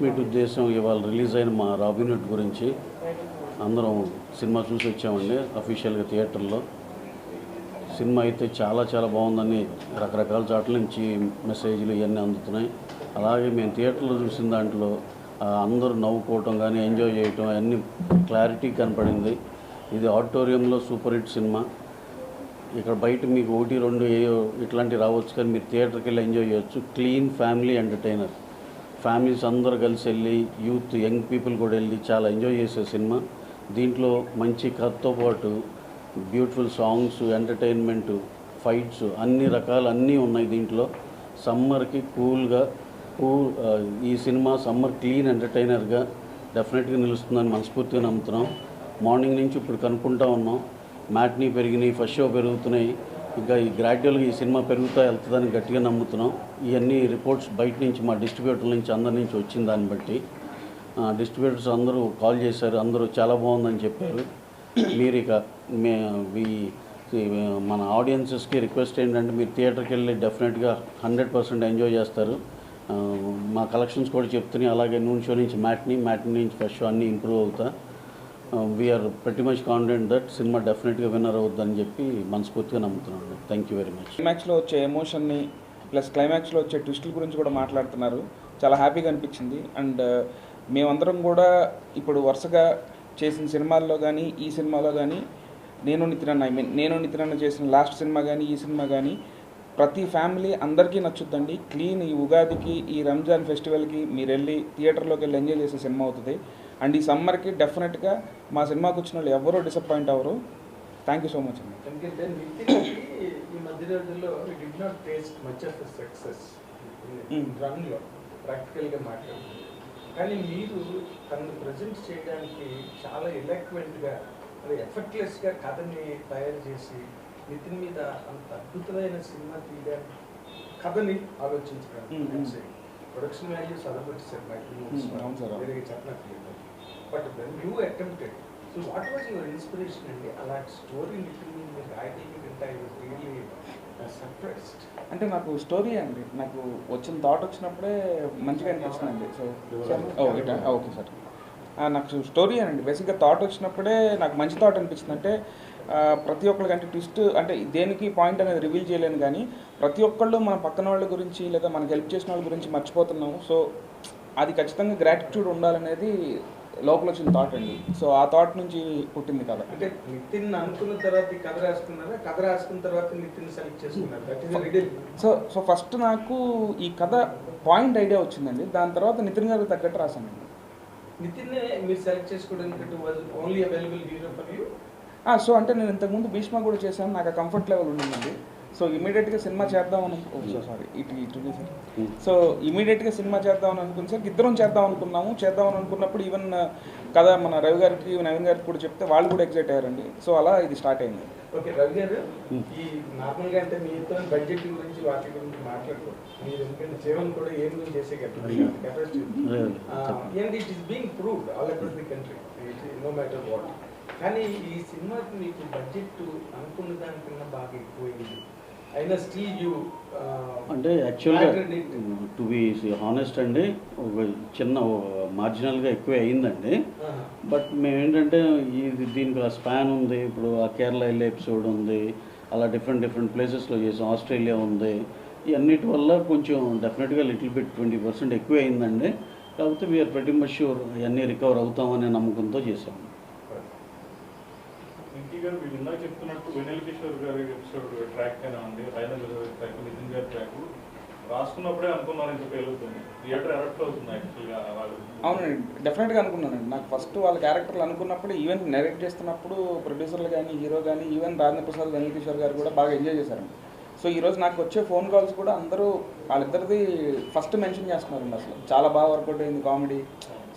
Meet ఉద్దేశం ఇవాళ release అయిన మా రాబినెట్ గురించి అందరం సినిమా చూసి వచ్చామండి అఫీషియల్గా థియేటర్లో. సినిమా అయితే చాలా చాలా బాగుందని రకరకాల చోట్ల నుంచి మెసేజ్లు ఇవన్నీ అందుతున్నాయి. అలాగే మేము థియేటర్లో చూసిన దాంట్లో అందరూ నవ్వుకోవటం కానీ ఎంజాయ్ చేయటం అన్నీ క్లారిటీ కనపడింది. ఇది ఆడిటోరియంలో సూపర్ హిట్ సినిమా. ఇక్కడ బయట మీకు ఒకటి రెండు ఏ ఇట్లాంటివి రావచ్చు కానీ మీరు థియేటర్కి వెళ్ళి ఎంజాయ్ చేయొచ్చు. క్లీన్ ఫ్యామిలీ ఎంటర్టైనర్ ఫ్యామిలీస్ అందరూ కలిసి వెళ్ళి యూత్ యంగ్ పీపుల్ కూడా వెళ్ళి చాలా ఎంజాయ్ చేసే సినిమా. దీంట్లో మంచి కథతో పాటు బ్యూటిఫుల్ సాంగ్స్ ఎంటర్టైన్మెంట్ ఫైట్స్ అన్ని రకాలు అన్నీ ఉన్నాయి దీంట్లో. సమ్మర్కి కూల్గా కూల్ ఈ సినిమా సమ్మర్ క్లీన్ ఎంటర్టైనర్గా డెఫినెట్గా నిలుస్తుందని మనస్ఫూర్తిగా నమ్ముతున్నాం. మార్నింగ్ నుంచి ఇప్పుడు కనుక్కుంటా ఉన్నాం. మ్యాట్నీ పెరిగినాయి ఫస్ట్ షో పెరుగుతున్నాయి. ఇంకా ఈ గ్రాడ్యువల్గా ఈ సినిమా పెరుగుతా వెళ్తుందని గట్టిగా నమ్ముతున్నాం. ఇవన్నీ రిపోర్ట్స్ బయట నుంచి మా డిస్ట్రిబ్యూటర్ నుంచి అందరి నుంచి వచ్చిన దాన్ని బట్టి డిస్ట్రిబ్యూటర్స్ అందరూ కాల్ చేశారు. అందరూ చాలా బాగుందని చెప్పారు. మీరు ఇక మే మన ఆడియన్సెస్కి రిక్వెస్ట్ ఏంటంటే మీరు థియేటర్కి వెళ్ళి డెఫినెట్గా హండ్రెడ్ పర్సెంట్ ఎంజాయ్ చేస్తారు. మా కలెక్షన్స్ కూడా చెప్తున్నాయి. అలాగే నూన్ షో నుంచి మ్యాట్ని మ్యాట్ని నుంచి ఫస్ట్ షో అన్నీ ఇంప్రూవ్ అవుతా. We are pretty much confident that cinema డెఫినెట్గా విన్నర్ అవుద్దని చెప్పి మనస్ఫూర్తిగా నమ్ముతున్నాను థ్యాంక్ యూ వెరీ మచ్ క్లైమాక్స్లో వచ్చే ఎమోషన్ని ప్లస్ క్లైమాక్స్లో వచ్చే ట్విస్టుల గురించి కూడా మాట్లాడుతున్నారు. చాలా హ్యాపీగా అనిపించింది. అండ్ uh, మేమందరం కూడా ఇప్పుడు వరుసగా చేసిన సినిమాల్లో కానీ ఈ సినిమాలో కానీ నేను నితిన్ ఐ మీన్ నేను నితిన్ చేసిన లాస్ట్ సినిమా కానీ ఈ సినిమా కానీ ప్రతి ఫ్యామిలీ అందరికీ నచ్చుద్దండి. క్లీన్ ఈ ఉగాదికి ఈ రంజాన్ ఫెస్టివల్కి మీరు వెళ్ళి థియేటర్లోకి వెళ్ళి ఎంజాయ్ చేసే సినిమా అవుతుంది. అండ్ ఈ సమ్మర్కి డెఫినెట్గా మా సినిమాకి వచ్చిన వాళ్ళు ఎవరూ డిసప్పాయింట్ అవ్వరు. థ్యాంక్ యూ సో మచ్ అండి. ఈ మధ్య రోజుల్లో did not taste much of success. రన్లో ప్రాక్టికల్గా మాట్లాడుతుంది. కానీ మీరు తనను ప్రజెంట్ చేయడానికి చాలా ఎలక్వెంట్గా అది ఎఫర్ట్లెస్గా కథని తయారు చేసి నితిన్ మీద అంత అద్భుతమైన సినిమా తీయడానికి కథని. ఆలోచించడానికి ప్రొడక్షన్ వాల్యూస్ అదొకటి sir. వేరే చెప్పనట్లేదు but when you attempted so what was your inspiration అండి? అలాంటి స్టోరీ మీద మీరు రాయడానికి వింటే ఐ సర్ప్రైజ్డ్ అంటే నాకు స్టోరీ అండి. నాకు వచ్చిన థాట్ వచ్చినప్పుడే మంచిగా అనిపించిందండి. So okay sir. నాకు స్టోరీ అండి బేసిక్గా థాట్ వచ్చినప్పుడే నాకు మంచి థాట్ అనిపించింది అంటే ప్రతి ఒక్కరికి అంటే ట్విస్ట్ అంటే దేనికి పాయింట్ అనేది రివీల్ చేయలేను కానీ ప్రతి ఒక్కళ్ళు మన పక్కన వాళ్ళ గురించి లేదా మనకి హెల్ప్ చేసిన వాళ్ళ గురించి మర్చిపోతున్నాము. సో అది ఖచ్చితంగా గ్రాటిట్యూడ్ ఉండాలనేది లోపల వచ్చిన థాట్ అండి. సో ఆ థాట్ నుంచి పుట్టింది కదా అంటే నితిన్ అనుకున్న తర్వాత కథ రాసుకున్నారా కథ రాసుకున్న తర్వాత నితిన్ సెలెక్ట్ చేసుకున్నారు? సో సో ఫస్ట్ నాకు ఈ కథ పాయింట్ ఐడియా వచ్చిందండి. దాని తర్వాత నితిన్ గారికి తగ్గట్టు రాశానండి. నితిన్ మీరు సెలెక్ట్ చేసుకోవడానికి only available hero for you so అంటే నేను ఇంతకుముందు భీష్మ కూడా చేశాను. నాకు కంఫర్ట్ లెవెల్ ఉండిందండి. సో ఇమీడియట్గా సినిమా చేద్దామని అనుకో సారీ ఇటు ఇటు సో ఇమీడియట్గా సినిమా చేద్దామని అనుకుని సార్ ఇద్దరం చేద్దాం అనుకున్నాము. చేద్దామని అనుకున్నప్పుడు ఈవెన్ కథ మన రవి గారికి నవీన్ గారికి కూడా చెప్తే వాళ్ళు కూడా ఎగ్జైట్ అయ్యారండి. సో అలా ఇది స్టార్ట్ అయింది. ఓకే రవి గారు ఈ నార్మల్గా అంటే మీతో బడ్జెట్ గురించి వాటి గురించి మాట్లాడుకోరు మీరు ఎందుకంటే జీవన్ కూడా ఏం గురించి చేసే capacity and it is being proved all across the country no matter what కానీ ఈ సినిమాకి మీకు బడ్జెట్ అనుకున్న దానికన్నా బాగా ఎక్కువైంది. అయినా స్టిల్ యూ అంటే యాక్చువల్గా టు బి హానెస్ట్ అండి ఒక చిన్న మార్జినల్గా ఎక్కువే అయిందండి. బట్ మేము ఏంటంటే ఇది దీనికి ఆ స్పాన్ ఉంది ఇప్పుడు ఆ కేరళ వెళ్ళే ఎపిసోడ్ ఉంది అలా డిఫరెంట్ డిఫరెంట్ ప్లేసెస్లో చేసాం ఆస్ట్రేలియా ఉంది. ఈ అన్నిటి వల్ల కొంచెం డెఫినెట్గా లిటిల్ బిట్ ట్వంటీ పర్సెంట్ ఎక్కువ అయిందండి. కాకపోతే వీఆర్ ప్రతి మచ్ షూర్ ఇవన్నీ రికవర్ అవుతామనే నమ్మకంతో చేసాం. వెంకీ గారు మీరు ఇందాక చెప్తున్నట్టు వెనల్ కిషోర్ గారి ఎపిసోడ్ ట్రాక్ అయినా ఉంది రైనా గారి ట్రాక్ నితిన్ గారి ట్రాక్. రాసుకున్నప్పుడే అనుకున్నారు ఇంకా పేలుతుంది. థియేటర్ ఎరప్ట్ అవుతుంది యాక్చువల్గా వాళ్ళు. అవునండి డెఫినెట్గా అనుకున్నానండి. నాకు ఫస్ట్ వాళ్ళ క్యారెక్టర్లు అనుకున్నప్పుడు ఈవెన్ నెరెక్ట్ చేస్తున్నప్పుడు ప్రొడ్యూసర్లు కానీ హీరో కానీ ఈవెన్ రాజేంద్ర ప్రసాద్ వెనల్ కిషోర్ గారు కూడా బాగా ఎంజాయ్ చేశారండి. సో ఈరోజు నాకు వచ్చే ఫోన్ కాల్స్ కూడా అందరూ వాళ్ళిద్దరిది ఫస్ట్ మెన్షన్ చేస్తున్నారండి అసలు. చాలా బాగా వర్కౌట్ అయింది కామెడీ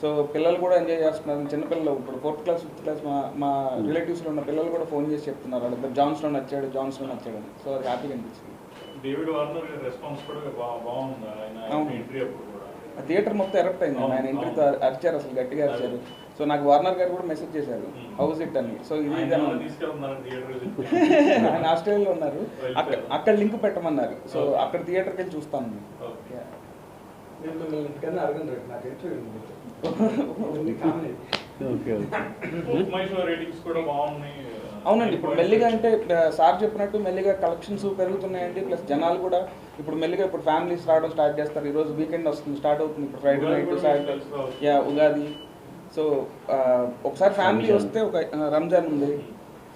సో పిల్లలు కూడా ఎంజాయ్ చేస్తున్నారు చిన్నపిల్లలు ఇప్పుడు ఫోర్త్ క్లాస్ ఫిఫ్త్ క్లాస్ మా మా రిలేటివ్స్లో ఉన్న పిల్లలు కూడా ఫోన్ చేసి చెప్తున్నారు. వాళ్ళిద్దరు జాన్స్లో నచ్చాడు జాన్స్లో నచ్చాడు అని. సో అది హ్యాపీగా అనిపించింది. డేవిడ్ వార్నర్ రెస్పాన్స్ కూడా బాగుంది. ఆయన. ఎంట్రీ అప్పుడు థియేటర్ మొత్తం ఎరప్ట్ అయింది. ఆయన ఎంట్రీతో అరిచారు అసలు గట్టిగా అరిచారు. సో నాకు వార్నర్ గారు కూడా మెసేజ్ చేశారు. హౌస్ ఇట్ అని. సో ఇది ఆయన ఆస్ట్రేలియాలో ఉన్నారు. అక్కడ అక్కడ లింక్ పెట్టమన్నారు. సో అక్కడ థియేటర్కి వెళ్ళి చూస్తాను నేను మిమ్మల్ని ఇంతకన్నా అడగను రేపు నాకు ఇంటర్వ్యూ ఉంది come on okay okay. Mysore ratings కూడా బాగున్నాయి. అవునండి ఇప్పుడు మెల్లిగా అంటే సార్ చెప్పినట్టు మెల్లిగా కలెక్షన్స్ పెరుగుతున్నాయండి ప్లస్ జనాలు కూడా ఇప్పుడు మెల్లిగా ఇప్పుడు ఫ్యామిలీస్ రావడం స్టార్ట్ చేస్తారు. ఈ రోజు వీకెండ్ వస్తుంది స్టార్ట్ అవుతుంది. ఇప్పుడు Friday night Saturday. Yeah Ugadi. So ఒకసారి ఫ్యామిలీ. వస్తే ఒక రంజాన్ ఉంది.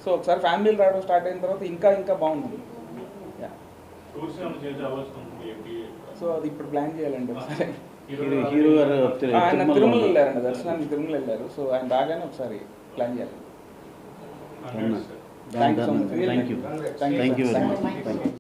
సో ఒకసారి ఫ్యామిలీలు రావడం స్టార్ట్ అయిన తర్వాత ఇంకా ఇంకా బాగుంది. సో అది ఇప్పుడు ప్లాన్ చేయాలండి ఒకసారి హీరో గారు ఆయన తిరుమల. వెళ్ళారండి దర్శనానికి తిరుమల వెళ్ళారు సో ఆయన రాగానే ఒకసారి ప్లాన్ చేయాలి. Thank you Congrats. Thank you, thank you. Very much. Thank you